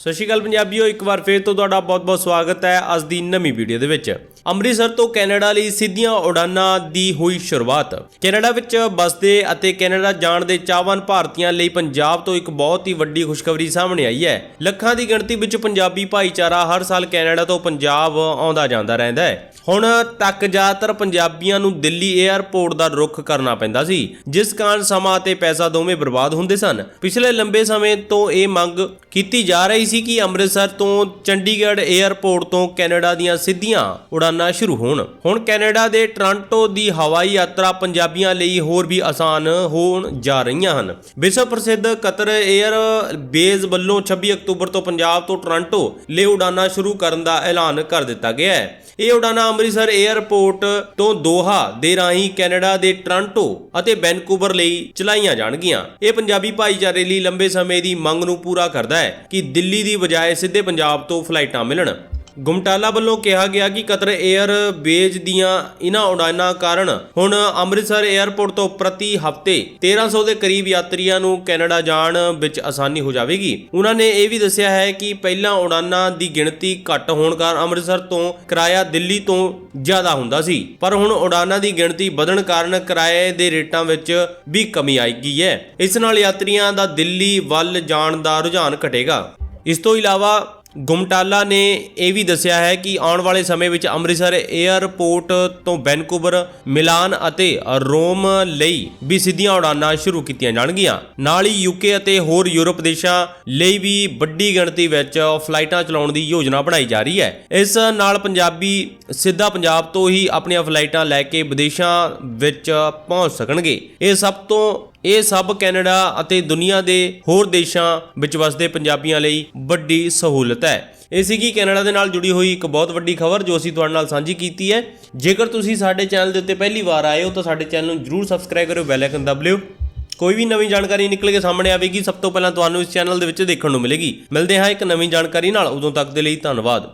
ਸਤਿ ਸ਼੍ਰੀ ਅਕਾਲ ਪੰਜਾਬੀਓ, ਇੱਕ ਵਾਰ ਫੇਰ ਤੋਂ ਤੁਹਾਡਾ ਬਹੁਤ-ਬਹੁਤ ਸਵਾਗਤ ਹੈ ਅੱਜ ਦੀ ਨਵੀਂ ਵੀਡੀਓ ਦੇ ਵਿੱਚ। ਅੰਮ੍ਰਿਤਸਰ ਤੋਂ ਕੈਨੇਡਾ ਲਈ ਸਿੱਧੀਆਂ ਉਡਾਨਾਂ ਦੀ ਹੋਈ ਸ਼ੁਰੂਆਤ। ਕੈਨੇਡਾ ਵਿੱਚ ਬਸਦੇ ਅਤੇ ਕੈਨੇਡਾ ਜਾਣ ਦੇ ਚਾਹਵਾਨ ਭਾਰਤੀਆਂ ਲਈ ਪੰਜਾਬ ਤੋਂ ਇੱਕ ਬਹੁਤ ਹੀ ਵੱਡੀ ਖੁਸ਼ਖਬਰੀ ਸਾਹਮਣੇ ਆਈ ਹੈ। ਲੱਖਾਂ ਦੀ ਗਿਣਤੀ ਵਿੱਚ ਪੰਜਾਬੀ ਭਾਈਚਾਰਾ ਹਰ ਸਾਲ ਕੈਨੇਡਾ ਤੋਂ ਪੰਜਾਬ ਆਉਂਦਾ ਜਾਂਦਾ ਰਹਿੰਦਾ ਹੈ। ਹੁਣ ਤੱਕ ਜ਼ਿਆਦਾਤਰ ਪੰਜਾਬੀਆਂ ਨੂੰ ਦਿੱਲੀ 에ਅਰਪੋਰਟ ਦਾ ਰੁੱਖ ਕਰਨਾ ਪੈਂਦਾ ਸੀ, ਜਿਸ ਕਾਰਨ ਸਮਾਂ ਅਤੇ ਪੈਸਾ ਦੋਵੇਂ ਬਰਬਾਦ ਹੁੰਦੇ ਸਨ। ਪਿਛਲੇ ਲੰਬੇ ਸਮੇਂ ਤੋਂ ਇਹ ਮੰਗ ਕੀਤੀ ਜਾ ਰਹੀ ਸੀ ਕਿ ਅੰਮ੍ਰਿਤਸਰ ਤੋਂ ਚੰਡੀਗੜ੍ਹ 에ਅਰਪੋਰਟ ਤੋਂ ਕੈਨੇਡਾ ਦੀਆਂ ਸਿੱਧੀਆਂ ਉਡਾਨਾਂ ਸ਼ੁਰੂ ਹੋਣ। ਹੁਣ ਕੈਨੇਡਾ ਦੇ ਟ੍ਰਾਂਟੋ ਦੀ ਹਵਾਈ ਯਾਤਰਾ ਪੰਜਾਬੀਆਂ ਲਈ ਹੋਰ ਵੀ ਆਸਾਨ ਹੋਣ ਜਾ ਰਹੀਆਂ ਹਨ। ਵਿਸ਼ਵ ਪ੍ਰਸਿੱਧ ਕਤਰ 에ਅਰ ਬੇਸ ਵੱਲੋਂ 26 ਅਕਤੂਬਰ ਤੋਂ ਪੰਜਾਬ ਤੋਂ ਟ੍ਰਾਂਟੋ ਲਈ ਉਡਾਨਾਂ ਸ਼ੁਰੂ ਕਰਨ ਦਾ ਐਲਾਨ ਕਰ ਦਿੱਤਾ ਗਿਆ ਹੈ। ਇਹ ਉਡਾਨਾਂ ਅੰਮ੍ਰਿਤਸਰ 에ਅਰਪੋਰਟ ਤੋਂ ਦੋਹਾ ਦੇ ਰਾਹੀਂ ਕੈਨੇਡਾ ਦੇ ਟ੍ਰਾਂਟੋ ਅਤੇ ਵੈਨਕੂਵਰ ਲਈ ਚਲਾਈਆਂ ਜਾਣਗੀਆਂ। ਇਹ ਪੰਜਾਬੀ ਭਾਈਚਾਰੇ ਲਈ ਲੰਬੇ ਸਮੇਂ ਦੀ ਮੰਗ ਨੂੰ ਪੂਰਾ ਕਰਦਾ ਹੈ ਕਿ ਦਿੱਲੀ ਦੀ ਬਜਾਏ ਸਿੱਧੇ ਪੰਜਾਬ ਤੋਂ ਫਲਾਈਟਾਂ ਮਿਲਣ। ਗੁਮਟਾਲਾ ਵੱਲੋਂ ਕਿਹਾ ਗਿਆ ਕਿ ਕਤਰ 에ਅਰ ਬੇਜ ਦੀਆਂ ਇਨ੍ਹਾਂ ਉਡਾਨਾਂ ਕਾਰਨ ਹੁਣ ਅੰਮ੍ਰਿਤਸਰ 에ਅਰਪੋਰਟ ਤੋਂ ਪ੍ਰਤੀ ਹਫ਼ਤੇ 1300 ਦੇ ਕਰੀਬ ਯਾਤਰੀਆਂ ਨੂੰ ਕੈਨੇਡਾ ਜਾਣ ਵਿੱਚ ਆਸਾਨੀ ਹੋ ਜਾਵੇਗੀ। ਉਹਨਾਂ ਨੇ ਇਹ ਵੀ ਦੱਸਿਆ ਹੈ ਕਿ ਪਹਿਲਾਂ ਉਡਾਨਾਂ ਦੀ ਗਿਣਤੀ ਘੱਟ ਹੋਣ ਕਾਰਨ ਅੰਮ੍ਰਿਤਸਰ ਤੋਂ ਕਿਰਾਇਆ ਦਿੱਲੀ ਤੋਂ ਜ਼ਿਆਦਾ ਹੁੰਦਾ ਸੀ। ਪਰ ਹੁਣ ਉਡਾਨਾਂ ਦੀ ਗਿਣਤੀ ਵਧਣ ਕਾਰਨ ਕਿਰਾਏ ਦੇ ਰੇਟਾਂ ਵਿੱਚ ਵੀ ਕਮੀ ਆਈ ਹੈ। ਇਸ ਨਾਲ ਯਾਤਰੀਆਂ ਦਾ ਦਿੱਲੀ ਵੱਲ ਜਾਣ ਦਾ ਰੁਝਾਨ ਘਟੇਗਾ। ਇਸ ਤੋਂ ਇਲਾਵਾ ਗੁਮਟਾਲਾ ਨੇ ਇਹ ਵੀ ਦੱਸਿਆ ਹੈ ਕਿ ਆਉਣ ਵਾਲੇ ਸਮੇਂ ਵਿੱਚ ਅੰਮ੍ਰਿਤਸਰ 에ਅਰਪੋਰਟ ਤੋਂ ਵੈਨਕੂਵਰ, ਮਿਲਾਨ ਅਤੇ ਰੋਮ ਲਈ ਵੀ ਸਿੱਧੀਆਂ ਉਡਾਨਾਂ ਸ਼ੁਰੂ ਕੀਤੀਆਂ ਜਾਣਗੀਆਂ। ਨਾਲ ਹੀ ਯੂਕੇ ਅਤੇ ਹੋਰ ਯੂਰਪ ਦੇਸ਼ਾਂ ਲਈ ਵੀ ਵੱਡੀ ਗਿਣਤੀ ਵਿੱਚ ਫਲਾਈਟਾਂ ਚਲਾਉਣ ਦੀ ਯੋਜਨਾ ਬਣਾਈ ਜਾ ਰਹੀ ਹੈ। ਇਸ ਨਾਲ ਪੰਜਾਬੀ ਸਿੱਧਾ ਪੰਜਾਬ ਤੋਂ ਹੀ ਆਪਣੀਆਂ ਫਲਾਈਟਾਂ ਲੈ ਕੇ ਵਿਦੇਸ਼ਾਂ ਵਿੱਚ ਪਹੁੰਚ ਸਕਣਗੇ। ਇਹ ਸਭ ਤੋਂ, ਇਹ ਸਭ ਕੈਨੇਡਾ ਅਤੇ ਦੁਨੀਆ ਦੇ ਹੋਰ ਦੇਸ਼ਾਂ ਵਿੱਚ ਵਸਦੇ ਪੰਜਾਬੀਆਂ ਲਈ ਵੱਡੀ ਸਹੂਲਤ ਹੈ। ਇਹ ਸੀਗੀ ਕੈਨੇਡਾ ਦੇ ਨਾਲ ਜੁੜੀ ਹੋਈ ਇੱਕ ਬਹੁਤ ਵੱਡੀ ਖਬਰ ਜੋ ਅਸੀਂ ਤੁਹਾਡੇ ਨਾਲ ਸਾਂਝੀ ਕੀਤੀ ਹੈ। ਜੇਕਰ ਤੁਸੀਂ ਸਾਡੇ ਚੈਨਲ ਦੇ ਉੱਤੇ ਪਹਿਲੀ ਵਾਰ ਆਏ ਹੋ ਤਾਂ ਸਾਡੇ ਚੈਨਲ ਨੂੰ ਜਰੂਰ ਸਬਸਕ੍ਰਾਈਬ ਕਰਿਓ, ਬੈਲ ਆਈਕਨ ਦਬ ਲਿਓ। ਕੋਈ ਵੀ ਨਵੀਂ ਜਾਣਕਾਰੀ ਨਿਕਲ ਕੇ ਸਾਹਮਣੇ ਆਵੇਗੀ, ਸਭ ਤੋਂ ਪਹਿਲਾਂ ਤੁਹਾਨੂੰ ਇਸ ਚੈਨਲ ਦੇ ਵਿੱਚ ਦੇਖਣ ਨੂੰ ਮਿਲੇਗੀ। ਮਿਲਦੇ ਹਾਂ ਇੱਕ ਨਵੀਂ ਜਾਣਕਾਰੀ ਨਾਲ। ਉਦੋਂ ਤੱਕ ਦੇ ਲਈ ਧੰਨਵਾਦ।